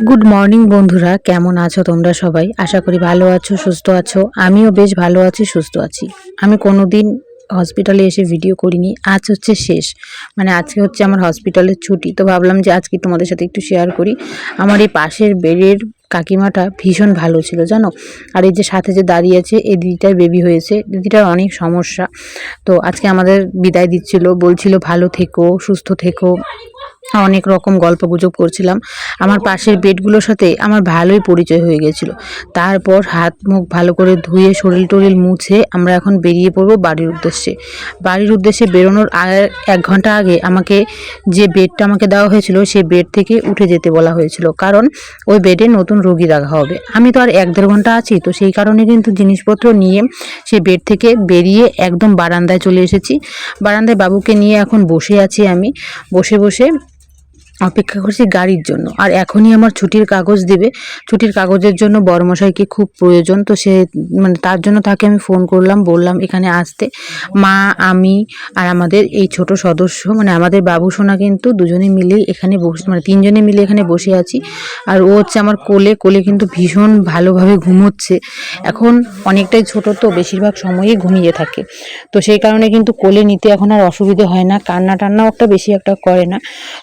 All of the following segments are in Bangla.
গুড মর্নিং বন্ধুরা। কেমন আছো তোমরা সবাই? আশা করি ভালো আছো, সুস্থ আছো। আমিও বেশ ভালো আছি, সুস্থ আছি। আমি কোনো দিন হসপিটালে এসে ভিডিও করিনি। আজ হচ্ছে শেষ। মানে আজকে হচ্ছে আমার হসপিটালের ছুটি। তো ভাবলাম যে আজকে তোমাদের সাথে একটু শেয়ার করি। আমার এই পাশের বেডের কাকিমাটা ভীষণ ভালো ছিল, জানো? আর এই যে সাথে যে দাঁড়িয়ে আছে, এই দিদিটার বেবি হয়েছে। দিদিটার অনেক সমস্যা। তো আজকে আমাদের বিদায় দিচ্ছিল। বলছিল ভালো থেকো, সুস্থ থেকো। অনেক রকম গল্প গুজব করছিলাম। আমার পাশের বেডগুলোর সাথে আমার ভালোই পরিচয় হয়ে গেছিল। তারপর হাত মুখ ভালো করে ধুয়ে শরীর টরিল মুছে আমরা এখন বেরিয়ে পড়ব বাড়ির উদ্দেশ্যে। বাড়ির উদ্দেশ্যে বেরোনোর এক ঘণ্টা আগে আমাকে যে বেডটা আমাকে দেওয়া হয়েছিল সেই বেড থেকে উঠে যেতে বলা হয়েছিল। কারণ ওই বেডে নতুন রোগী রাখা হবে। আমি তো আর এক দেড় ঘণ্টা আছি, তো সেই কারণে কিন্তু জিনিসপত্র নিয়ে সেই বেড থেকে বেরিয়ে একদম বারান্দায় চলে এসেছি। বারান্দায় বাবুকে নিয়ে এখন বসে আছি আমি। বসে বসে অপেক্ষা করছি গাড়ির জন্য। আর এখনই আমার ছুটির কাগজ দেবে। ছুটির কাগজের জন্য বড়মশাইকে খুব প্রয়োজন। তো সে মানে তার জন্য তাকে আমি ফোন করলাম, বললাম এখানে আসতে। মা, আমি আর আমাদের এই ছোট সদস্য মানে আমাদের বাবু সোনা কিন্তু দুজনে মিলেই এখানে বসে মানে তিনজনে মিলে এখানে বসে আছি। আর ও হচ্ছে আমার কোলে কোলে কিন্তু ভীষণ ভালোভাবে ঘুমোচ্ছে। এখন অনেকটাই ছোট তো বেশিরভাগ সময়ই ঘুমিয়ে থাকে। তো সেই কারণে কিন্তু কোলে নিতে এখন আর অসুবিধে হয় না। কান্না টান্নাও একটা বেশি একটা করে না।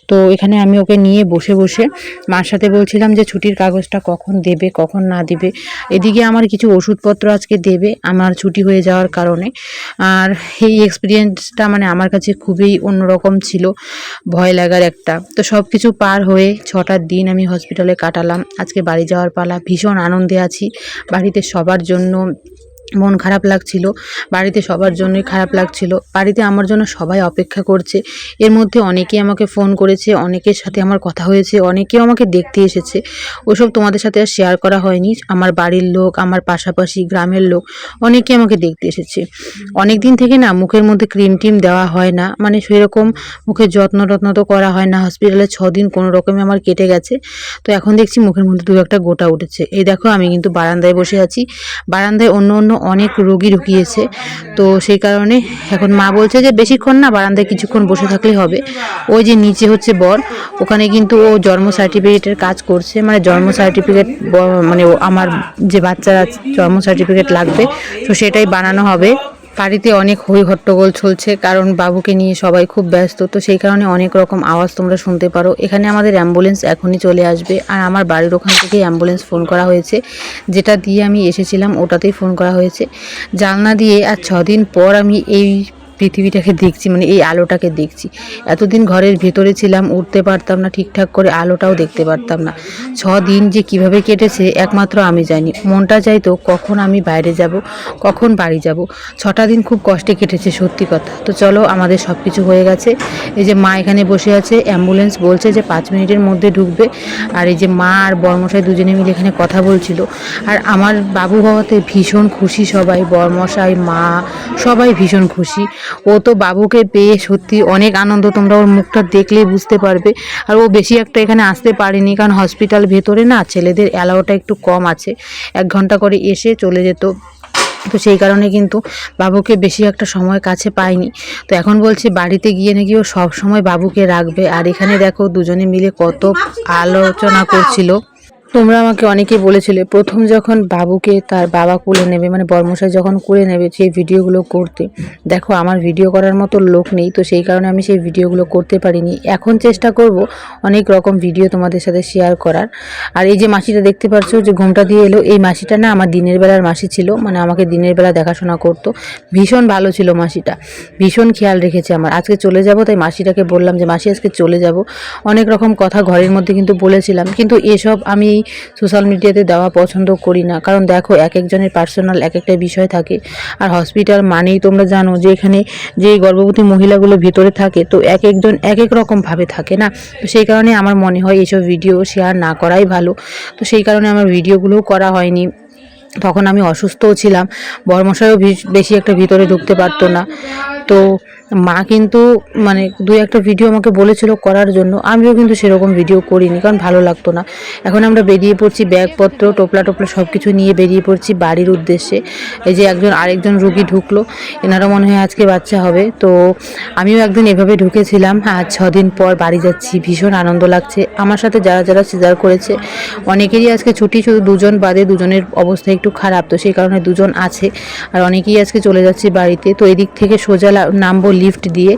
তো এখানে আমি ওকে নিয়ে বসে বসে মার সাথে বলছিলাম যে ছুটির কাগজটা কখন দেবে, কখন না দেবে। এদিকে আমার কিছু ওষুধপত্র আজকে দেবে, আমার ছুটি হয়ে যাওয়ার কারণে। আর এই এক্সপিরিয়েন্সটা মানে আমার কাছে খুবই অন্যরকম ছিল, ভয় লাগার একটা। তো সব কিছু পার হয়ে ছটার দিন আমি হসপিটালে কাটালাম। আজকে বাড়ি যাওয়ার পালা, ভীষণ আনন্দে আছি। বাড়িতে সবার জন্য মন খারাপ লাগছিল, বাড়িতে সবার জন্যই খারাপ লাগছিল, বাড়িতে আমার জন্য সবাই অপেক্ষা করছে, এর মধ্যে অনেকেই আমাকে ফোন করেছে, অনেকের সাথে আমার কথা হয়েছে অনেকেও আমাকে দেখতে এসেছে, ওসব তোমাদের সাথে আর শেয়ার করা হয়নি, আমার বাড়ির লোক, আমার পাশাপাশি গ্রামের লোক অনেকে আমাকে দেখতে এসেছে অনেক দিন থেকে না মুখের মধ্যে ক্রিম টিম দেওয়া হয় না মানে সেরকম মুখের যত্ন টত্ন তো করা হয় না হসপিটালে ছ দিন কোনো রকমে আমার কেটে গেছে, তো এখন দেখছি মুখের মধ্যে দু একটা গোটা উঠেছে, এই দেখো আমি কিন্তু বারান্দায় বসে আছি, বারান্দায় অন্য অন্য অনেক রোগী ঢুকিয়েছে। তো সেই কারণে এখন মা বলছে যে বেশিক্ষণ না, বারান্দায় কিছুক্ষণ বসে থাকলে হবে। ওই যে নিচে হচ্ছে বর, ওখানে কিন্তু ও জন্ম সার্টিফিকেটের কাজ করছে। মানে জন্ম সার্টিফিকেট মানে আমার যে বাচ্চারা জন্ম সার্টিফিকেট লাগবে, তো সেটাই বানানো হবে। বাড়িতে অনেক হই হট্টগোল চলছে, কারণ বাবুকে নিয়ে সবাই খুব ব্যস্ত, তো সেই কারণে অনেক রকম আওয়াজ তোমরা শুনতে পারো। এখানে আমাদের অ্যাম্বুলেন্স এখনই চলে আসবে, আর আমার বাড়ির ওখান থেকে অ্যাম্বুলেন্স ফোন করা হয়েছে। যেটা দিয়ে আমি এসেছিলাম, ওটাতেই ফোন করা হয়েছে। জানলা দিয়ে আর ছদিন পর আমি এই পৃথিবীটাকে দেখছি মানে এই আলোটাকে দেখছি। এতদিন ঘরের ভেতরে ছিলাম, উঠতে পারতাম না ঠিকঠাক করে, আলোটাও দেখতে পারতাম না। ছ দিন যে কীভাবে কেটেছে, একমাত্র আমি জানি। মনটা চাইতো কখন আমি বাইরে যাব, কখন বাড়ি যাব। ছটা দিন খুব কষ্টে কেটেছে, সত্যি কথা। তো চলো, আমাদের সব কিছু হয়ে গেছে। এই যে মা এখানে বসে আছে, অ্যাম্বুলেন্স বলছে যে পাঁচ মিনিটের মধ্যে ঢুকবে। আর এই যে মা আর বর্মশাই দুজনে মিলে এখানে কথা বলছিল। আর আমার বাবু হওয়াতে ভীষণ খুশি সবাই, বর্মশাই, মা, সবাই ভীষণ খুশি। ও তো বাবুকে পেয়ে সত্যি অনেক আনন্দ তোমরা ওর মুখটা দেখলেই বুঝতে পারবে। আর ও বেশি একটা এখানে আসতে পারেনি কারণ হসপিটাল ভেতরে না ছেলেদের অ্যালাউটা একটু কম আছে। এক ঘণ্টা করে এসে চলে যেত। তো সেই কারণে কিন্তু বাবুকে বেশি একটা সময় কাছে পাইনি তো এখন বলছে বাড়িতে গিয়ে নাকি ও সব সময় বাবুকে রাখবে। আর এখানে দেখো দুজনে মিলে কত আলোচনা করছিল। তোমরা আমাকে অনেকেই বলেছিলে, প্রথম যখন বাবুকে তার বাবা কোলে নেবে মানে বর্মশাই যখন কোলে নেবে সেই ভিডিওগুলো করতে, দেখো আমার ভিডিও করার মতো লোক নেই, তো সেই কারণে আমি সেই ভিডিওগুলো করতে পারিনি। এখন চেষ্টা করব অনেক রকম ভিডিও তোমাদের সাথে শেয়ার করার। আর এই যে মাসিটা দেখতে পাচ্ছ যে ঘুমটা দিয়ে এলো, এই মাসিটা না আমার দিনের বেলার মাসি ছিল মানে আমাকে দিনের বেলা দেখাশোনা করতো। ভীষণ ভালো ছিল মাসিটা, ভীষণ খেয়াল রেখেছে আমার। আজকে চলে যাব, তাই মাসিটাকে বললাম যে, মাসি, আজকে চলে যাব। অনেক রকম কথা ঘরের মধ্যে কিন্তু বলেছিলাম, কিন্তু এসব আমি সোশ্যাল মিডিয়াতে দেওয়া পছন্দ করি না। কারণ দেখো এক একজনের পার্সোনাল এক একটা বিষয় থাকে। আর হসপিটাল মানেই তোমরা জানো যে এখানে যে গর্ভবতী মহিলাগুলো ভিতরে থাকে, তো এক একজন এক এক রকমভাবে থাকে না? তো সেই কারণে আমার মনে হয় এইসব ভিডিও শেয়ার না করাই ভালো। তো সেই কারণে আমার ভিডিওগুলোও করা হয়নি। তখন আমি অসুস্থও ছিলাম। বর্মশাইও বেশি একটা ভিতরে ঢুকতে পারতো না। তো মা কিন্তু মানে দুই একটা ভিডিও আমাকে বলেছিল করার জন্য। আমিও কিন্তু সেরকম ভিডিও করিনি, কারণ ভালো লাগতো না। এখন আমরা বেরিয়ে পড়ছি ব্যাগপত্র, টোপলা টোপলা সব কিছু নিয়ে বেরিয়ে পড়ছি বাড়ির উদ্দেশ্যে। এই যে একজন আরেকজন রুগী ঢুকলো, এনারও মনে হয় আজকে বাচ্চা হবে। তো আমিও একদিন এভাবে ঢুকেছিলাম, আজ ছদিন পর বাড়ি যাচ্ছি, ভীষণ আনন্দ লাগছে। আমার সাথে যারা যারা সিজার করেছে, অনেকেরই আজকে ছুটি, শুধু দুজন বাদে দুজনের অবস্থা একটু খারাপ। তো সেই কারণে দুজন আছে, আর অনেকেই আজকে চলে যাচ্ছি বাড়িতে। তো এদিক থেকে সোজা নামবো লিফট দিয়ে,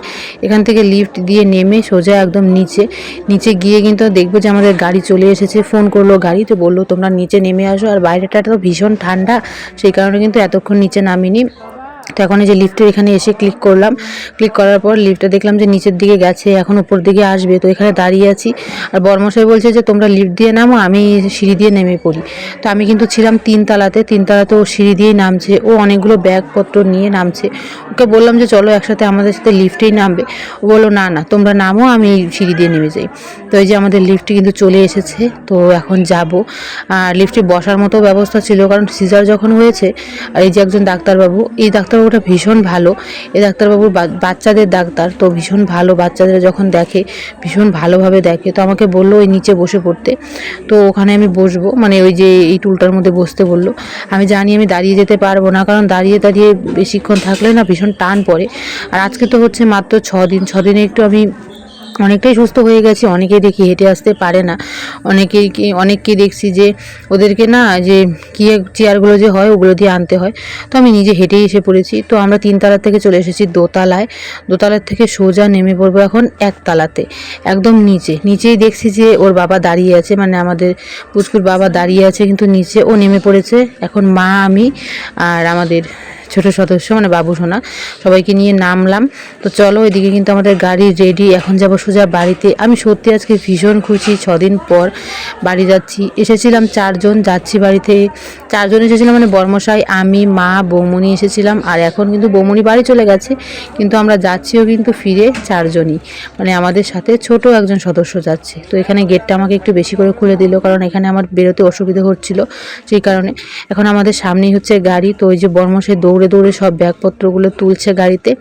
এখান থেকে লিফট দিয়ে নেমে সোজা একদম নিচে নিচে গিয়ে কিন্তু দেখব যে আমাদের গাড়ি চলে এসেছে ফোন করল গাড়ি তো বলল, তোমরা নিচে নেমে আসো, আর বাইরেটা তো ভীষণ ঠান্ডা, সেই কারণে কিন্তু এতক্ষণ নিচে নামিনি। তো এখন এই যে লিফটের এখানে এসে ক্লিক করলাম। ক্লিক করার পর লিফটে দেখলাম যে নিচের দিকে গেছে, এখন উপর দিকে আসবে। তো এখানে দাঁড়িয়ে আছি। আর বর্মশাই বলছে যে, তোমরা লিফট দিয়ে নামো, আমি সিঁড়ি দিয়ে নেমে পড়ি। তো আমি কিন্তু ছিলাম তিনতলাতে। তিনতলাতে ও সিঁড়ি দিয়েই নামছে। ও অনেকগুলো ব্যাগপত্র নিয়ে নামছে। ওকে বললাম যে, চলো একসাথে আমাদের সাথে লিফটেই নামবে। ও বলল, না না, তোমরা নামো, আমি সিঁড়ি দিয়ে নেমে যাই। তো এই যে আমাদের লিফট কিন্তু চলে এসেছে। তো এখন যাব। আর লিফটে বসার মতো ব্যবস্থা ছিল, কারণ সিজার যখন হয়েছে, আর এই যে একজন ডাক্তারবাবু, এই ডাক্তারবাবুটা ভীষণ ভালো। এ ডাক্তারবাবু বাচ্চাদের ডাক্তার তো ভীষণ ভালো। বাচ্চাদের যখন দেখে, ভীষণ ভালোভাবে দেখে। তো আমাকে বলল ওই নিচে বসে পড়তে। তো ওখানে আমি বসবো। মানে ওই যে এই টুলটার মধ্যে বসতে বলল। আমি জানি আমি দাঁড়িয়ে যেতে পারব না। কারণ দাঁড়িয়ে দাঁড়িয়ে বেশিক্ষণ থাকলে না ভীষণ টান পড়ে। আর আজকে তো হচ্ছে মাত্র ছ দিন ছ দিনে একটু আমি অনেকটাই সুস্থ হয়ে গেছি, অনেকেই দেখি হেঁটে আসতে পারে না। অনেকেই অনেককে দেখছি যে ওদেরকে না যে কি চেয়ারগুলো যে হয় ওগুলো দিয়ে আনতে হয়। তো আমি নিজে হেঁটেই এসে পড়েছি। তো আমরা তিনতলা থেকে চলে এসেছি দোতলায়। দোতলার থেকে সোজা নেমে পড়ব এখন একতলাতে, একদম নিচে। নিচেই দেখছি যে ওর বাবা দাঁড়িয়ে আছে মানে আমাদের পুচকুর বাবা দাঁড়িয়ে আছে, কিন্তু নিচে ও নেমে পড়েছে। এখন মা, আমি আর আমাদের ছোট সদস্য মানে বাবু সোনা, সবাইকে নিয়ে নামলাম। তো চলো, এদিকে কিন্তু আমাদের গাড়ি রেডি এখন যাব সোজা বাড়িতে। আমি সত্যি আজকে ভীষণ খুশি, ছদিন পর বাড়ি যাচ্ছি। এসেছিলাম চারজন, যাচ্ছি বাড়িতে। চারজন এসেছিলাম মানে বর্মশাই, আমি, মা বৌমনি এসেছিলাম। আর এখন কিন্তু বৌমনি বাড়ি চলে গেছে, কিন্তু আমরা যাচ্ছিও কিন্তু ফিরে চারজনই। মানে আমাদের সাথে ছোট একজন সদস্য যাচ্ছে। তো এখানে গেটটা আমাকে একটু বেশি করে খুলে দিল, কারণ এখানে আমার বেরোতে অসুবিধা হচ্ছিল। সেই কারণে এখন আমাদের সামনেই হচ্ছে গাড়ি। তো ওই যে বর্মশাই দৌড়ে দৌড়ে দৌড়ে সব ব্যাগপত্রগুলো তুলছে গাড়িতে।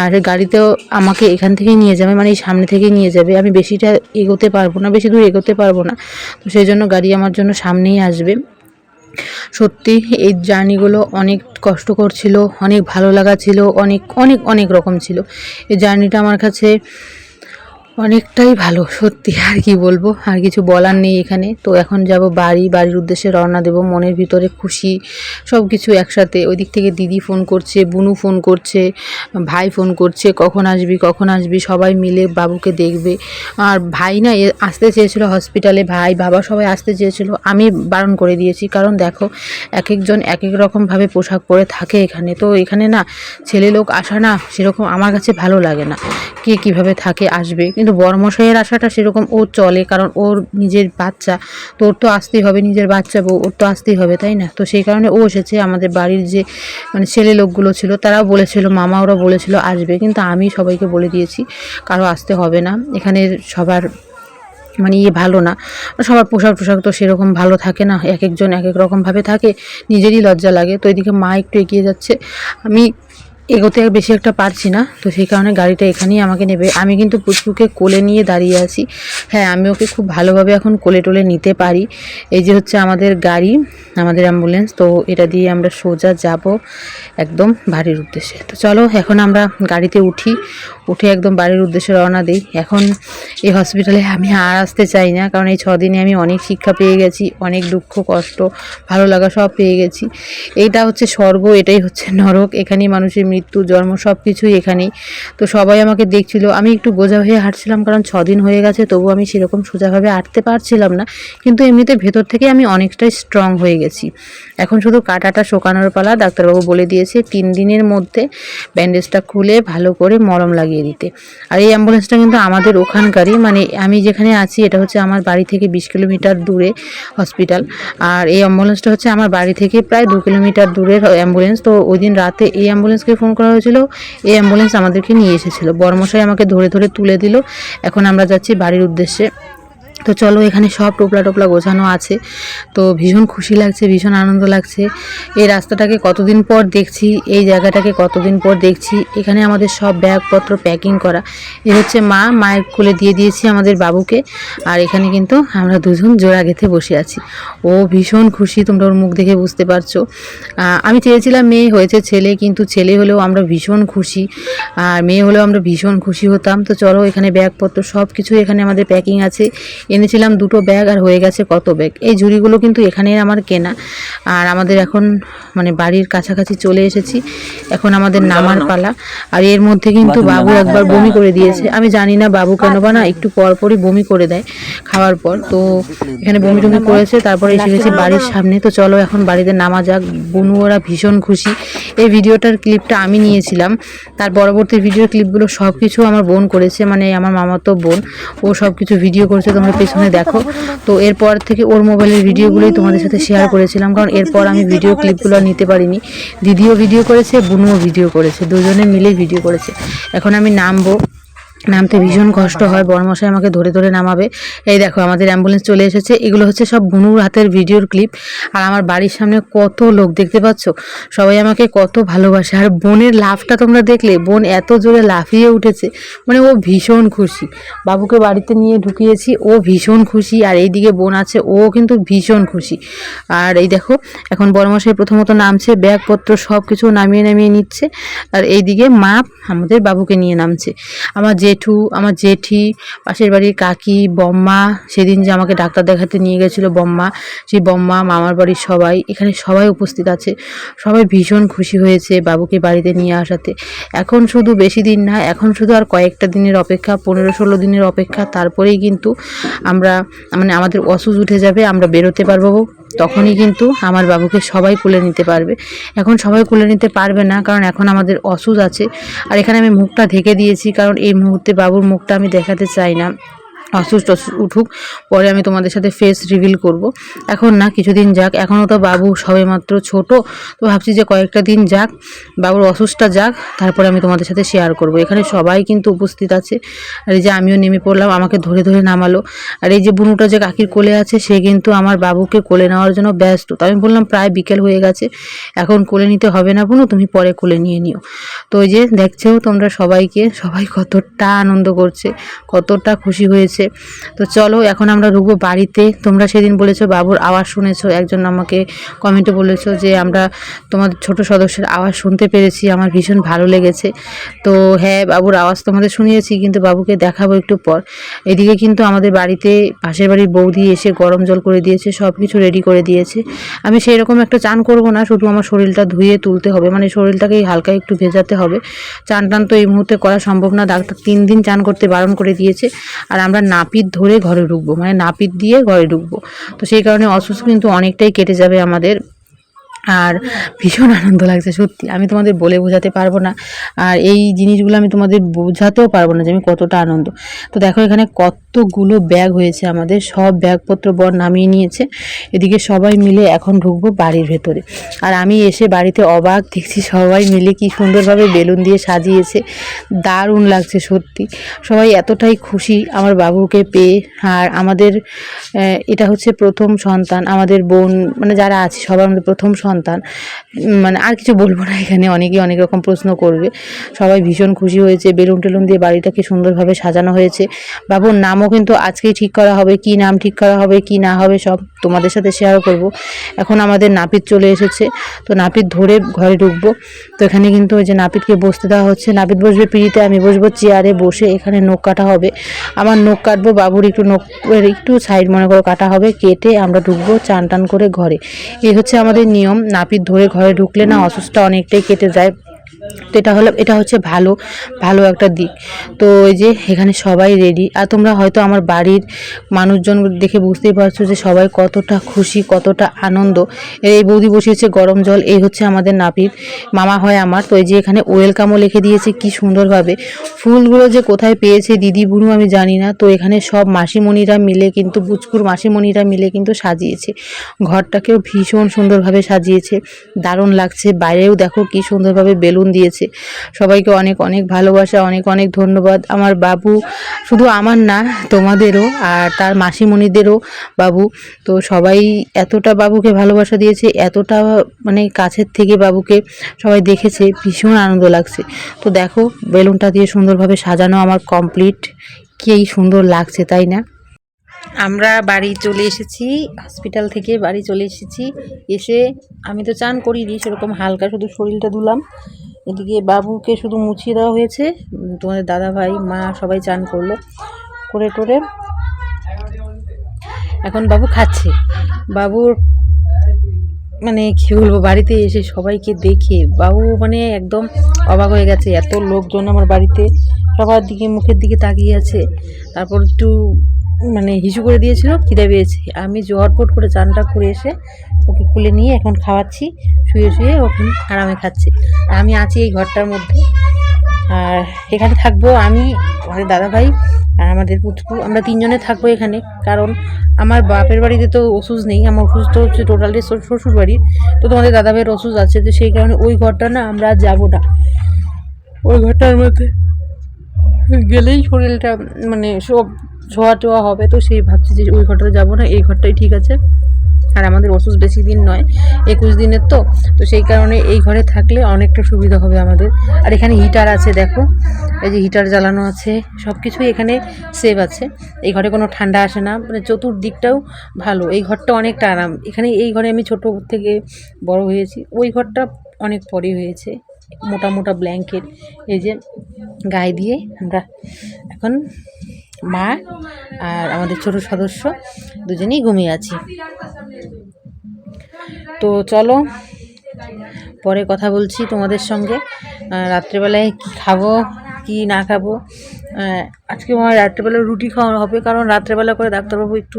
আর গাড়িতেও আমাকে এখান থেকেই নিয়ে যাবে মানে এই সামনে থেকেই নিয়ে যাবে। আমি বেশিটা এগোতে পারব না, বেশি দূর এগোতে পারব না। তো সেই জন্য গাড়ি আমার জন্য সামনেই আসবে। সত্যি এই জার্নিগুলো অনেক কষ্টকর ছিল, অনেক ভালো লাগা ছিল, অনেক অনেক অনেক রকম ছিল। এই জার্নিটা আমার কাছে অনেকটাই ভালো, সত্যি। আর কি বলব? আর কিছু বলার নেই এখানে। তো এখন যাব বাড়ি। বাড়ির উদ্দেশ্যে রওনা দেব। মনের ভিতরে খুশি। সব কিছু একসাথে। ওই দিক থেকে দিদি ফোন করছে, বুনু ফোন করছে, ভাই ফোন করছে, কখন আসবি কখন আসবি? সবাই মিলে বাবুকে দেখবে। আর ভাই না আসতে চেয়েছিল হসপিটালে। ভাই, বাবা সবাই আসতে চেয়েছিল। আমি বারণ করে দিয়েছি। কারণ দেখো এক একজন এক এক রকমভাবে পোশাক পরে থাকে এখানে। তো এখানে না ছেলে লোক আসা না, সেরকম আমার কাছে ভালো লাগে না। কে কীভাবে থাকে, আসবে। কিন্তু বড়মশাইয়ের আশাটা সেরকম ও চলে, কারণ ওর নিজের বাচ্চা। তো ওর তো আসতেই হবে, নিজের বাচ্চা বউ, ওর তো আসতেই হবে, তাই না? তো সেই কারণে ও এসেছে, আমাদের বাড়ির যে মানে ছেলে লোকগুলো ছিল, তারাও বলেছিল, মামা ওরা বলেছিল আসবে, কিন্তু আমি সবাইকে বলে দিয়েছি, কারও আসতে হবে না। এখানে সবার মানে ইয়ে ভালো না। সবার পোশাক টোশাক তো সেরকম ভালো থাকে না, এক একজন এক এক রকমভাবে থাকে, নিজেরই লজ্জা লাগে। তো এদিকে মা একটু এগিয়ে যাচ্ছে। আমি এগোতে আর বেশি একটা পারছি না। তো সেই কারণে গাড়িটা এখানেই আমাকে নেবে। আমি কিন্তু পুচকুকে কোলে নিয়ে দাঁড়িয়ে আছি। হ্যাঁ আমি ওকে খুব ভালোভাবে এখন কোলে টোলে নিতে পারি। এই যে হচ্ছে আমাদের গাড়ি, আমাদের অ্যাম্বুলেন্স তো এটা দিয়ে আমরা সোজা যাব একদম বাড়ির উদ্দেশ্যে। তো চলো, এখন আমরা গাড়িতে উঠি। উঠে একদম বাড়ির উদ্দেশ্যে রওনা দিই। এখন এই হসপিটালে আমি আর আসতে চাই না, কারণ এই ছদিনে আমি অনেক শিক্ষা পেয়ে গেছি, অনেক দুঃখ, কষ্ট, ভালো লাগা সব পেয়ে গেছি। এইটা হচ্ছে স্বর্গ, এটাই হচ্ছে নরক। এখানেই মানুষের মৃত্যু, জন্ম সব কিছুই এখানেই তো সবাই আমাকে দেখছিল। আমি একটু গোজা হয়ে হাঁটছিলাম কারণ ছদিন হয়ে গেছে, তবু আমি সেরকম সোজাভাবে হাঁটতে পারছিলাম না। কিন্তু এমনিতে ভেতর থেকে আমি অনেকটাই স্ট্রং হয়ে গেছি। এখন শুধু কাটাটা শোকানোর পালা, ডাক্তারবাবু বলে দিয়েছে তিন দিনের মধ্যে ব্যান্ডেজটা খুলে ভালো করে মলম লাগিয়ে দিতে। আর এই অ্যাম্বুলেন্সটা কিন্তু আমাদের ওখানকারই মানে আমি যেখানে আছি, এটা হচ্ছে আমার বাড়ি থেকে বিশ কিলোমিটার দূরে হসপিটাল আর এই অ্যাম্বুলেন্সটা হচ্ছে আমার বাড়ি থেকে প্রায় দু কিলোমিটার দূরের অ্যাম্বুলেন্স তো ওই দিন রাতে এই অ্যাম্বুলেন্সকে ফোন করা হয়েছিল, এই অ্যাম্বুলেন্স আমাদেরকে নিয়ে এসেছিল। বর্মশাই আমাকে ধরে ধরে তুলে দিল। এখন আমরা যাচ্ছি বাড়ির উদ্দেশ্যে। তো চলো এখানে সব টোপলা টোপলা গোছানো আছে। তো ভীষণ খুশি লাগছে, ভীষণ আনন্দ লাগছে। এই রাস্তাটাকে কতদিন পর দেখছি, এই জায়গাটাকে কতদিন পর দেখছি, এখানে আমাদের সব ব্যাগপত্র প্যাকিং করা। এ হচ্ছে মা, মায়ের কোলে দিয়ে দিয়েছি আমাদের বাবুকে। আর এখানে কিন্তু আমরা দুজন জোড়া গেঁথে বসে আছি। ও ভীষণ খুশি, তোমরা ওর মুখ দেখে বুঝতে পারছ। আমি চেয়েছিলাম মেয়ে হয়েছে ছেলে, কিন্তু ছেলে হলেও আমরা ভীষণ খুশি। আর মেয়ে হলেও আমরা ভীষণ খুশি হতাম। তো চলো এখানে ব্যাগপত্র সব কিছু এখানে আমাদের প্যাকিং আছে। এনেছিলাম দুটো ব্যাগ আর হয়ে গেছে কত ব্যাগ। এই ঝুড়িগুলো কিন্তু এখানে আমার কেনা। আর আমাদের এখন মানে বাড়ির কাছাকাছি চলে এসেছি। এখন আমাদের নামার পালা। আর এর মধ্যে কিন্তু বাবু একবার বমি করে দিয়েছে। আমি জানি না বাবু কেন বা না একটু পর পরই বমি করে দেয় খাওয়ার পর। তো এখানে বমি টমি করেছে তারপরে এসে গেছি বাড়ির সামনে। তো চলো এখন বাড়িতে নামা যাক। বনু ওরা ভীষণ খুশি। এই ভিডিওটার ক্লিপটা আমি নিয়েছিলাম। তার পরবর্তী ভিডিওর ক্লিপগুলো সব কিছু আমার বোন করেছে মানে আমার মামাতো বোন। ও সব কিছু ভিডিও করেছে তোমরা পেছনে দেখো। তো এরপর থেকে ওর মোবাইলের ভিডিওগুলোই তোমাদের সাথে শেয়ার করেছিলাম কারণ এরপর আমি ভিডিও ক্লিপগুলো নিতে পারিনি। দিদিও ভিডিও করেছে বুনুও ভিডিও করেছে দুজনে মিলেই ভিডিও করেছে। এখন আমি নামবো। নামতে ভীষণ কষ্ট হয় বড়মশাই আমাকে ধরে ধরে নামাবে। এই দেখো, আমাদের অ্যাম্বুলেন্স চলে এসেছে। এগুলো হচ্ছে সব বুনুর হাতের ভিডিওর ক্লিপ আর আমার বাড়ির সামনে কত লোক দেখতে পাচ্ছ? সবাই আমাকে কত ভালোবাসে। আর বোনের লাফটা তোমরা দেখলে, বোন এত জোরে লাফিয়ে উঠেছে। মানে ও ভীষণ খুশি। বাবুকে বাড়িতে নিয়ে ঢুকিয়েছি, ও ভীষণ খুশি। আর এইদিকে বোন আছে, ও কিন্তু ভীষণ খুশি। আর এই দেখো, এখন বড়মশাই প্রথমত নামছে, ব্যাগপত্র সব কিছু নামিয়ে নামিয়ে নিচ্ছে। আর এইদিকে মা আমাদের বাবুকে নিয়ে নামছে। আমার জেঠু, আমার জেঠি, পাশের বাড়ির কাকি, বম্মা, সেদিন যে আমাকে ডাক্তার দেখাতে নিয়ে গেছিল বম্মা, সেই বম্মা, মামার বাড়ির সবাই, এখানে সবাই উপস্থিত আছে। সবাই ভীষণ খুশি হয়েছে বাবুকে বাড়িতে নিয়ে আসাতে। এখন শুধু বেশি দিন না, এখন শুধু আর কয়েকটা দিনের অপেক্ষা, পনেরো ষোলো দিনের অপেক্ষা, তারপরেই কিন্তু আমরা মানে আমাদের অসুখ উঠে যাবে, আমরা বেরোতে পারব। তখনই কিন্তু আমার বাবুকে সবাই কুলে নিতে পারবে। এখন সবাই কুলে নিতে পারবে না, কারণ এখন আমাদের অসুখ আছে। আর এখানে আমি মুখটা ঢেকে দিয়েছি, কারণ এই মুহূর্তে বাবুর মুখটা আমি দেখাতে চাই না। অসুস্থ টসুস্থ উঠুক, পরে আমি তোমাদের সাথে ফেস রিভিল করব। এখন না, কিছুদিন যাক। এখনও তো বাবু সবেমাত্র ছোট, তো ভাবছি যে কয়েকটা দিন যাক, বাবুর অসুস্থটা যাক, তারপরে আমি তোমাদের সাথে শেয়ার করব। এখানে সবাই কিন্তু উপস্থিত আছে। আর এই যে আমিও নেমে পড়লাম, আমাকে ধরে ধরে নামালো। আর এই যে বুনুটা যে কাকির কোলে আছে, সে কিন্তু আমার বাবুকে কোলে নেওয়ার জন্য ব্যস্ত। তো আমি বললাম, প্রায় বিকেল হয়ে গেছে, এখন কোলে নিতে হবে না বুনু, তুমি পরে কোলে নিয়ে নিও। তো ওই যে দেখছেও তোমরা সবাইকে, সবাই কতটা আনন্দ করছে, কতটা খুশি হয়েছে। তো চলো, এখন আমরা ঢুকবো বাড়িতে। তোমরা সেদিন বলেছ, বাবুর আওয়াজ শুনেছো। একজন আমাকে কমেন্টে বলেছ যে, আমরা তোমাদের ছোট সদস্যের আওয়াজ শুনতে পেরেছি। আমার ভীষণ ভালো লেগেছে। তো হ্যাঁ বাবুর আওয়াজ তোমাদের শুনিয়েছি, কিন্তু বাবুকে দেখাবো একটু পর। এদিকে কিন্তু আমাদের বাড়িতে পাশের বাড়ির বৌদি এসে গরম জল করে দিয়েছে সব কিছু রেডি করে দিয়েছে। আমি সেই রকম একটা চান করব না, শুধু আমার শরীরটা ধুয়ে তুলতে হবে। মানে শরীরটাকেই হালকা একটু ভেজাতে হবে। চান টান তো এই মুহূর্তে করা সম্ভব না। ডাক্তার তিন দিন চান করতে বারণ করে দিয়েছে। আর আমরা নাপিত ধরে ঘরে ঢুকবো মানে নাপিত দিয়ে ঘরে ঢুকবো। তো সেই কারণে অসুস্থ কিন্তু অনেকটাই কেটে যাবে আমাদের আর ভীষণ আনন্দ লাগছে, সত্যি। আমি তোমাদের বলে বোঝাতে পারব না। আর এই জিনিসগুলো আমি তোমাদের বোঝাতেও পারব না যে আমি কতটা আনন্দ। তো দেখো, এখানে কতগুলো ব্যাগ হয়েছে আমাদের। সব ব্যাগপত্র বর নামিয়ে নিয়েছে। এদিকে সবাই মিলে এখন ঢুকবো বাড়ির ভেতরে। আর আমি এসে বাড়িতে অবাক দেখছি সবাই মিলে কি সুন্দরভাবে বেলুন দিয়ে সাজিয়েছে। দারুণ লাগছে, সত্যি। সবাই এতটাই খুশি আমার বাবুকে পেয়ে। আর আমাদের এটা হচ্ছে প্রথম সন্তান। আমাদের বোন মানে যারা আছে, সবার মধ্যে প্রথম সন্তান। উম, মানে আর কিছু বলব না এখানে অনেকেই অনেক রকম প্রশ্ন করবে। সবাই ভীষণ খুশি হয়েছে বেলুন টেলুন দিয়ে বাড়িটাকে সুন্দরভাবে সাজানো হয়েছে। বাবুর নামও কিন্তু আজকেই ঠিক করা হবে কি নাম ঠিক করা হবে কি না হবে সব তোমাদের সাথে শেয়ার করব। এখন আমাদের নাপিত চলে এসেছে তো নাপিত ধরে ঘরে ঢুকবো। তো এখানে কিন্তু ওই যে নাপিতকে বসতে দেওয়া হচ্ছে। নাপিত বসবে পিড়িতে আমি বসবো চেয়ারে বসে এখানে নখ কাটা হবে। আমার নখ কাটবো বাবুর একটু নখ একটু সাইড মনে করে কাটা হবে কেটে আমরা ঢুকবো চান টান করে ঘরে। এই হচ্ছে আমাদের নিয়ম। নাপিত ধরে ঘরে ঢুকলে না অসুস্থটা অনেকটাই কেটে যায়। তো এটা হলো, এটা হচ্ছে ভালো ভালো একটা দিক। তো ওই যে এখানে সবাই রেডি আর তোমরা হয়তো আমার বাড়ির মানুষজন দেখে বুঝতেই পারছ যে সবাই কতটা খুশি, কতটা আনন্দ। এই বৌদি বসিয়েছে গরম জল, এই হচ্ছে আমাদের নাপিত। মামা হয় আমার। তো এই যে এখানে ওয়েলকামও লিখে দিয়েছে কি সুন্দরভাবে। ফুলগুলো যে কোথায় পেয়েছে দিদি বুনু আমি জানি না। তো এখানে সব মাসিমণিরা মিলে কিন্তু বুচকুর মাসিমণিরা মিলে কিন্তু সাজিয়েছে। ঘরটাকেও ভীষণ সুন্দরভাবে সাজিয়েছে। দারুণ লাগছে। বাইরেও দেখো কি সুন্দরভাবে বেলুন দিয়েছে। সবাইকে অনেক অনেক ভালোবাসা, অনেক অনেক ধন্যবাদ। আমার বাবু শুধু আমার না, তোমাদেরও আর তার মাসিমণিদেরও বাবু। তো সবাই এতটা বাবুকে ভালোবাসা দিয়েছে, এতটা মানে কাছের থেকে বাবুকে সবাই দেখেছে, ভীষণ আনন্দ লাগছে। তো দেখো, বেলুনটা দিয়ে সুন্দরভাবে সাজানো আমার কমপ্লিট কি সুন্দর লাগছে, তাই না? আমরা বাড়ি চলে এসেছি হসপিটাল থেকে বাড়ি চলে এসেছি। এসে আমি তো চান করিনি, সেরকম হালকা শুধু শরীরটা ধুলাম। এদিকে বাবুকে শুধু মুছিয়ে দেওয়া হয়েছে। তোমাদের দাদা ভাই, মা সবাই চান করল করে করে এখন বাবু খাচ্ছে। বাবুর মানে কী বলব, বাড়িতে এসে সবাইকে দেখে বাবু মানে একদম অবাক হয়ে গেছে, এত লোকজন আমার বাড়িতে। সবার দিকে মুখের দিকে তাকিয়ে আছে। তারপর একটু মানে হিসু করে দিয়েছিল, খিদে পেয়েছে। আমি জটপট করে চানটা করে এসে ওকে কুলে নিয়ে এখন খাওয়াচ্ছি, শুয়ে শুয়ে ওকে আরামে খাচ্ছে। আমি আছি এই ঘরটার মধ্যে। আর এখানে থাকব আমি, আমাদের দাদা ভাই আর আমাদের পুচকু। আমরা তিনজনে থাকব এখানে, কারণ আমার বাপের বাড়িতে তো ওষুধ নেই, আমার ওষুধ তো হচ্ছে টোটালি শ্বশুর বাড়ি তো তোমাদের দাদা ভাইয়ের ওষুধ আছে, তো সেই কারণে ওই ঘরটা না আমরা যাব না। ওই ঘরটার মধ্যে গেলেই শরীরটা মানে সব ছোঁয়া টোয়া হবে, তো সেই ভাবছি যে ওই ঘরটাতে যাব না, এই ঘরটাই ঠিক আছে। আর আমাদের ওষুধ বেশি দিন নয়, একুশ দিনের তো তো সেই কারণে এই ঘরে থাকলে অনেকটা সুবিধা হবে আমাদের। আর এখানে হিটার আছে, দেখো, এই যে হিটার জ্বালানো আছে সব কিছুই এখানে সেভ আছে। এই ঘরে কোনো ঠান্ডা আসে না মানে চতুর্দিকটাও ভালো, এই ঘরটা অনেকটা আরাম। এখানে এই ঘরে আমি ছোট থেকে বড় হয়েছি, ওই ঘরটা অনেক পরে হয়েছে, মোটা মোটা ব্ল্যাঙ্কেট এই যে গায়ে দিয়ে আমরা এখন মা আর আমাদের ছোট সদস্য দুজনেই ঘুমিয়ে আছি। তো চলো, পরে কথা বলছি তোমাদের সঙ্গে। রাত্রেবেলায় কী খাব? কি না খাব? আজকে আমার রাত্রেবেলা রুটি খাওয়া হবে, কারণ রাত্রেবেলা করে ডাক্তারবাবু একটু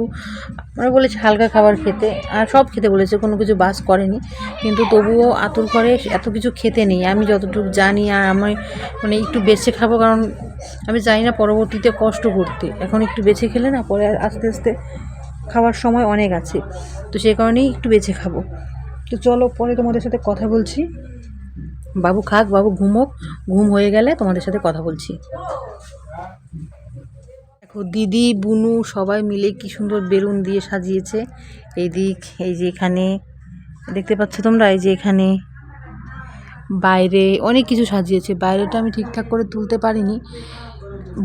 মানে বলেছে হালকা খাবার খেতে, আর সব খেতে বলেছে, কোনো কিছু বাস করেনি। কিন্তু তবুও আতুর ঘরে এত কিছু খেতে নেই, আমি যতটুকু জানি, আর আমি মানে একটু বেছে খাব, কারণ আমি জানি না পরবর্তীতে কষ্ট করতে। এখন একটু বেছে খেলে না, পরে আস্তে আস্তে খাওয়ার সময় অনেক আছে। তো সেই কারণেই একটু বেছে খাব। তো চলো, পরে তোমাদের সাথে কথা বলছি। বাবু খাক, বাবু ঘুমোক ঘুম হয়ে গেলে তোমাদের সাথে কথা বলছি। দেখো, দিদি, বুনু সবাই মিলে কি সুন্দর বেলুন দিয়ে সাজিয়েছে। এই দিক এই যে এখানে, দেখতে পাচ্ছ তোমরা, এই যে এখানে বাইরে অনেক কিছু সাজিয়েছে। বাইরেটা আমি ঠিকঠাক করে তুলতে পারিনি।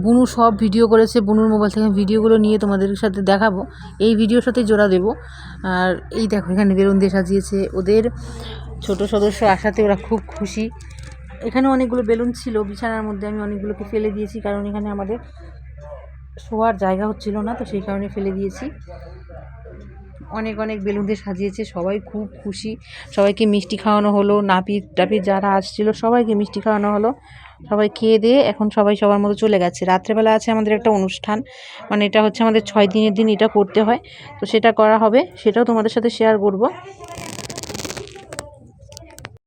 বুনু সব ভিডিও করেছে, বুনুর মোবাইল থেকে ভিডিওগুলো নিয়ে তোমাদের সাথে দেখাবো। এই ভিডিওর সাথে জোড়া দেবো। আর এই দেখো, এখানে বেলুন দিয়ে সাজিয়েছে। ওদের ছোট সদস্য আসাতে ওরা খুব খুশি। এখানে অনেকগুলো বেলুন ছিল, বিছানার মধ্যে আমি অনেকগুলোকে ফেলে দিয়েছি কারণ এখানে আমাদের শোয়ার জায়গা হচ্ছিল না, তো সেই কারণে ফেলে দিয়েছি। অনেক অনেক বেলুন দিয়ে সাজিয়েছে, সবাই খুব খুশি। সবাইকে মিষ্টি খাওয়ানো হলো, নাপিত টাপিত যারা আসছিল সবাইকে মিষ্টি খাওয়ানো হলো। সবাই খেয়ে দিয়ে এখন সবাই সবার মতো চলে গেছে। রাত্রেবেলা আছে আমাদের একটা অনুষ্ঠান মানে এটা হচ্ছে আমাদের ছয় দিনের দিন এটা করতে হয়। তো সেটা করা হবে, সেটাও তোমাদের সাথে শেয়ার করব।